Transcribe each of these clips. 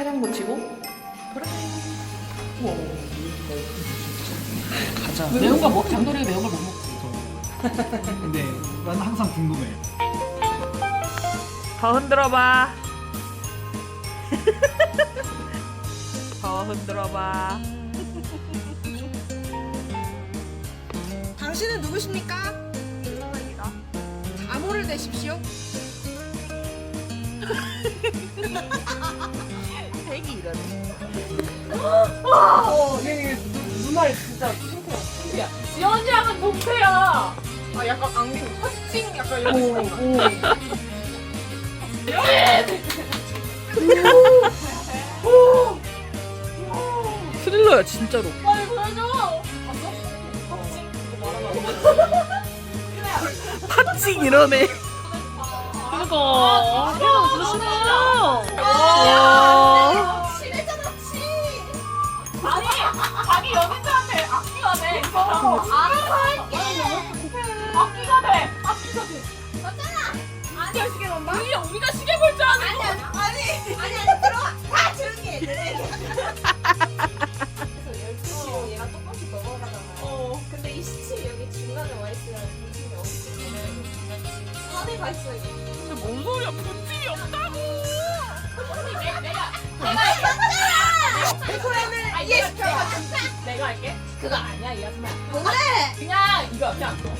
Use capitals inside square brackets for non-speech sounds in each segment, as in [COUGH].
차량 고치고 그래. 우와. 가자. 매운 거 먹, 장돌이가 매운 걸 못 먹지. [LAUGHS] 근데 난 항상 궁금해. 더 흔들어봐. 더 흔들어봐. 당신은 누구십니까? 암호를 내십시오. [LAUGHS] 이러네. 어, 얘 눈알 진짜 신기야. 지연이 약간 동태야. 아, 약간 안경 화스팅 약간 이런 스타일. 스릴러야 진짜로. 빨리 보여줘. 봤어? 화스팅 이거 말하면 팥징 이러네. 그니까. 야, 진짜 신나.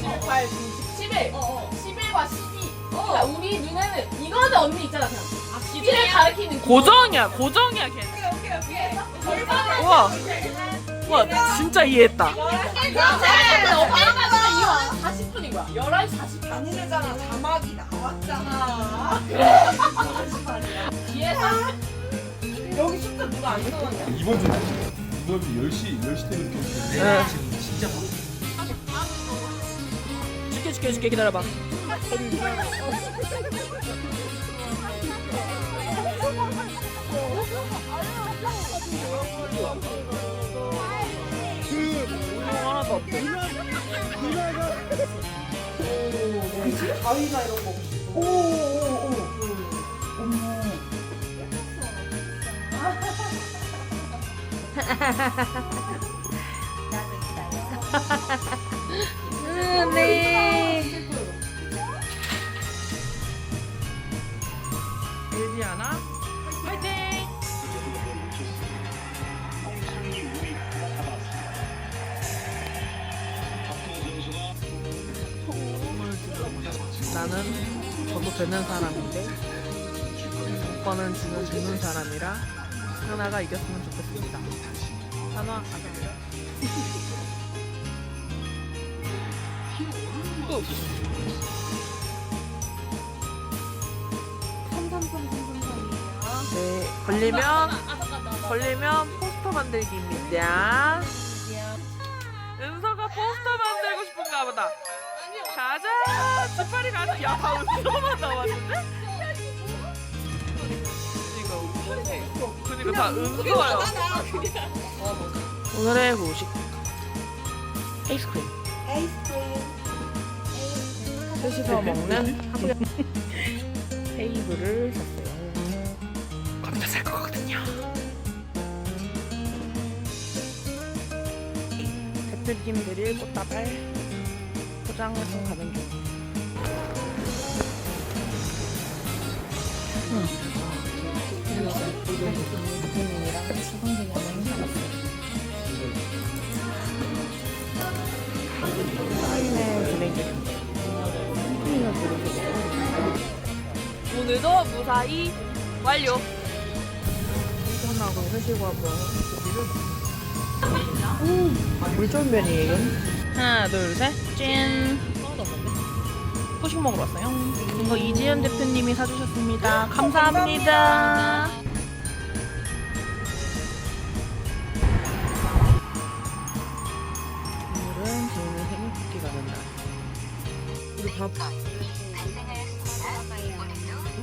18, 20, 11. 어, 어. 11과 12. 어. 그러니까 우리 눈에는 이거는 언니 있잖아 그냥. 아, 11을 가리키는 고정이야 고정이야 걔. 오케이, 오케이, 오케이. 네. 골반을 우와. 진짜 이해했다. 엄마가 40분인 거야. 11시 40분. 안 되잖아. 자막이 나왔잖아. 뒤에서 여기 숫자 누가 안 써놨냐? 이번 주 이번 주 10시 10시 때부터 네. 진짜 막 게, 줄게, 줄게 기다려봐. 하나도 없대. 가위가 이런 거. 오, 오, 오. 네. 되는 사람인데 오빠는 주는 주는 사람이라 하나가 이겼으면 좋겠습니다. 하나 가자. 네, 걸리면 걸리면 포스터 만들기입니다. 은서가 포스터 만들고 싶은가 보다. 가자, 지파리 가자. 야, 다 은서만 나왔는데? 이거, 그니까 다 은서야. 오늘의 후식 아이스크림. 셋이서 먹는 [LAUGHS] 테이블을 샀어요. 거기다 살 거거든요. 대표님 드릴 꽃다발 포장해서 가는 중. 대표님이랑. 오늘도 무사히 완료. 이전하고 회식하고 고기를 우리 좋은 면이에요. 하나, 둘, 셋, 짠. 후식 먹으러 왔어요. 이거 이지연 대표님이 사주셨습니다. 감사합니다. 오늘은 생일 쿠키 가는 날. 우리 밥 밥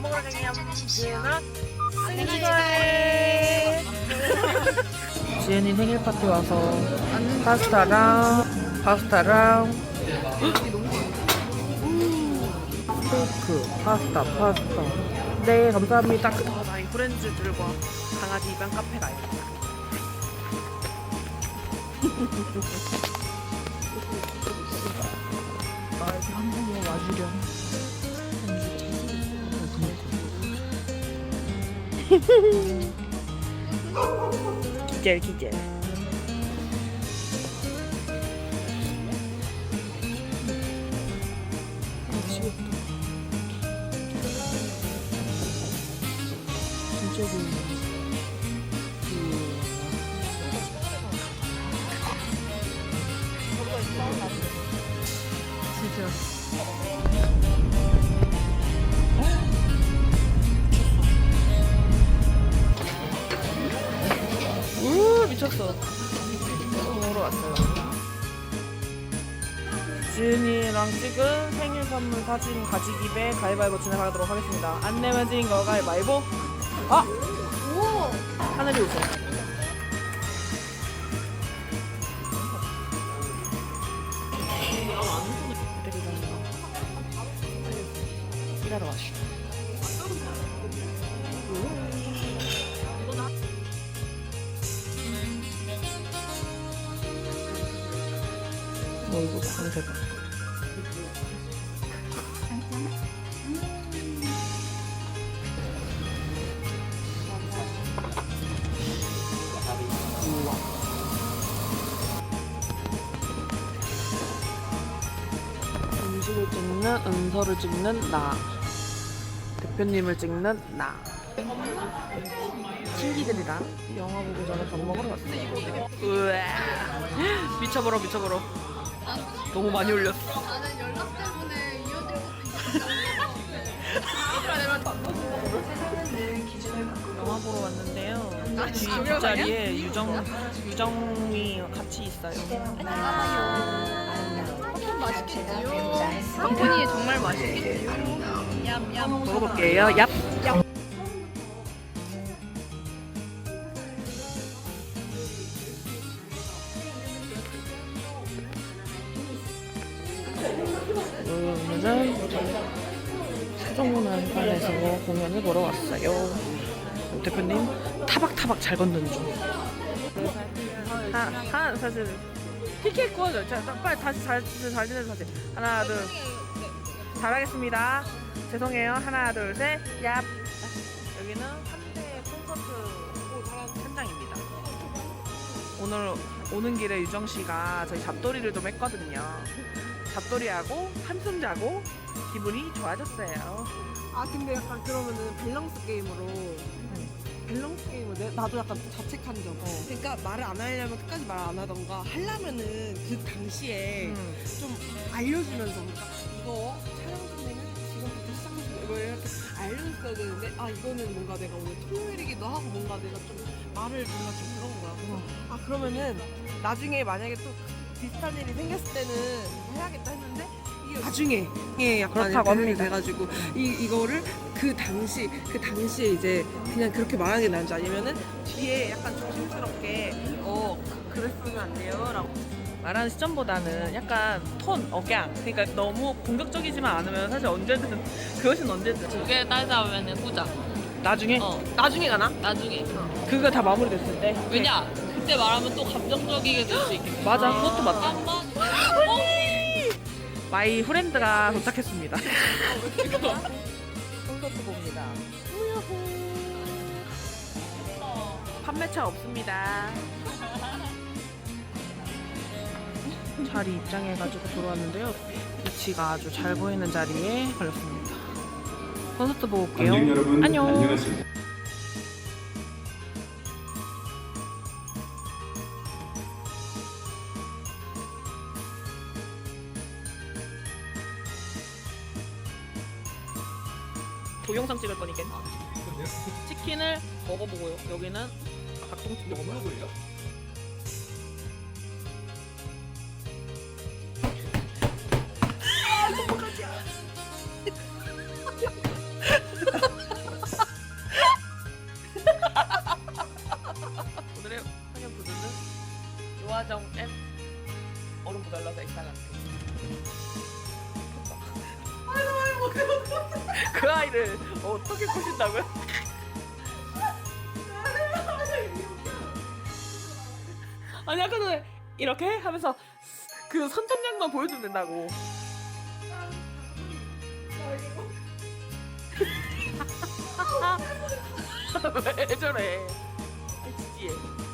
먹으러 가요. 지은아 생일 축하해. 지은이 생일 파티 와서 파스타랑 파스타랑 케이크 파스타 파스타 네 감사합니다. 프렌즈들과 강아지 입양 카페 가야겠다. 아, 이렇게 한국에 와주렴. 기절 기절. 왔어요. 지은이랑 찍은 생일 선물 사진 가지기배 가위바위보 진행하도록 하겠습니다. 안 내면 지인 거 가위바위보. 아! 하늘이 우선. 어이구, 밤새가. 음식을 찍는, 은서를 찍는 나. 대표님을 찍는 나. 친기들이랑 영화 보기 전에 밥 먹으러 왔어요. 우와. [GASPS] 미쳐버려, 미쳐버려. 너무 많이 올렸어. 나는 연락 때문에 이어질 것도 영화 보러 왔는데요. 뒷자리에 유정 유정이 같이 있어요. 맛있겠지요. 덕분이 정말 맛있겠지요. 얌얌. 먹어볼게요. 얍. 오 잘 걷는 중. 하나, 하나 사진. PK 구워줘. 자, 빨리 다시 잘, 잘 지내서 사진. 하나, 둘. 잘하겠습니다. 죄송해요. 하나, 둘, 셋. 얍. 여기는 3대 콘서트 현장입니다. 오늘 오는 길에 유정 씨가 저희 잡돌이를 좀 했거든요. 잡돌이하고 한숨 자고 기분이 좋아졌어요. 아 근데 약간 그러면은 밸런스 게임으로 밸런스 게임으로 내, 나도 약간 자책한 적 그러니까 말을 안 하려면 끝까지 말 안 하던가 하려면은 그 당시에 음. 좀 알려주면서 그러니까 이거 촬영 중에는 지금부터 시작하시면 뭐 이렇게 알려줬어야 되는데 아 이거는 뭔가 내가 오늘 토요일이기도 하고 뭔가 내가 좀 말을 뭔가 좀 그런 거야. 그래서 아 그러면은 나중에 만약에 또 비슷한 일이 생겼을 때는 해야겠다 했는데 나중에. 예 약간 그렇다고 이렇게 합니다. 돼가지고 이 이거를 그 당시 그 당시에 이제 그냥 그렇게 말하는 게 나은지 아니면은 뒤에 약간 조심스럽게 어 그- 그랬으면 안 돼요라고. 말하는 시점보다는 약간 톤, 억양. 그러니까 너무 공격적이지만 않으면 사실 언제든 그것은 언제든. 두개 따지자면 후자. 나중에? 어, 나중에 가나? 나중에. 그거 다 마무리됐을 때? 왜냐? 그때 말하면 또 감정적이게 될 수 있겠네. 맞아. 그것도 맞다. 한번 마이 프렌드가 도착했습니다 콘서트 봅니다. 판매차 없습니다. 자리 입장해가지고 들어왔는데요. 위치가 아주 잘 보이는 자리에 걸렸습니다. 콘서트 보고 올게요. 안녕. 안녕하십니까. 치킨을 먹어보고요. 여기는 닭똥집 먹어봐요. [LAUGHS] 오늘의 환영 부두는 요화정 M 얼음 모자라서 이상한 그 아이를 어떻게 꼬신다고요? 아니 아까 전에 이렇게 하면서 그 선전량만 보여주면 된다고. [LAUGHS] [LAUGHS] 왜 저래? 지지해.